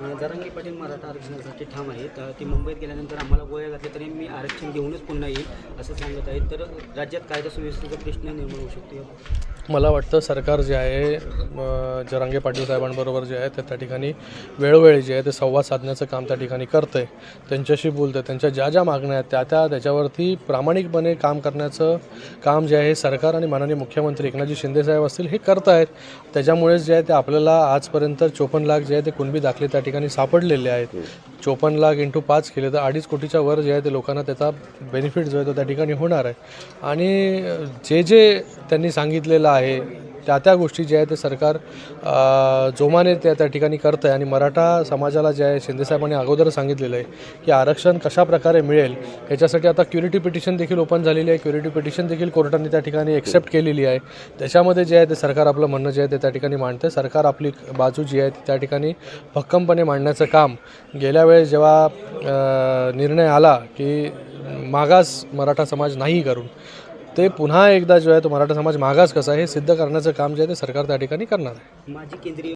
अं, पाटील मराठा आरक्षणासाठी ठाम आहेत. ते मुंबईत गेल्यानंतर आम्हाला गोळ्या घातल्या तरी मी आरक्षण घेऊनच पुन्हा येईल असं सांगत आहे तर राज्यात कायदा सुव्यवस्थेचा प्रश्न निर्माण होऊ शकतो. मला वाटतं सरकार जे आहे जरांगे पाटील साहेबांबरोबर जे आहे ते त्या ठिकाणी वेळोवेळी जे आहे ते संवाद साधण्याचं काम त्या ठिकाणी करतं आहे त्यांच्याशी बोलतं आहे त्यांच्या ज्या ज्या मागण्या आहेत त्या त्या त्याच्यावरती प्रामाणिकपणे काम करण्याचं काम जे आहे सरकार आणि माननीय मुख्यमंत्री एकनाथजी शिंदेसाहेब असतील हे करत आहेत त्याच्यामुळेच जे आहे ते आपल्याला आजपर्यंत चोपन्न लाख जे आहे ते कुणबी दाखले त्या ठिकाणी सापडलेले आहेत. चोपन्न लाख इंटू पाच केले तर अडीच कोटीच्या वर जे आहे ते लोकांना त्याचा बेनिफिट जो आहे तो त्या ठिकाणी होणार आहे. आणि जे जे त्यांनी सांगितलेलं आहे त्या त्या गोष्टी ज्या आहेत ते सरकार जोमाने त्या त्या ठिकाणी करतं आहे आणि मराठा समाजाला जे आहे शिंदेसाहेबांनी अगोदर सांगितलेलं आहे की आरक्षण कशा प्रकारे मिळेल याच्यासाठी आता क्युरिटी पिटिशन देखील ओपन झालेली आहे. क्युरिटी पिटिशन देखील कोर्टाने त्या ठिकाणी एक्सेप्ट केलेली आहे. त्याच्यामध्ये जे आहे ते सरकार आपलं म्हणणं जे आहे ते त्या ठिकाणी मांडते सरकार आपली बाजू जी आहे त्या ठिकाणी भक्कमपणे मांडण्याचं काम गेल्या वेळेस जेव्हा निर्णय आला की मागास मराठा समाज नाही करून ते पुन्हा एकदा जो आहे तो मराठा समाज मागास कसा आहे हे सिद्ध करण्याचं काम जे आहे ते सरकार त्या ठिकाणी करणार आहे. माजी केंद्रीय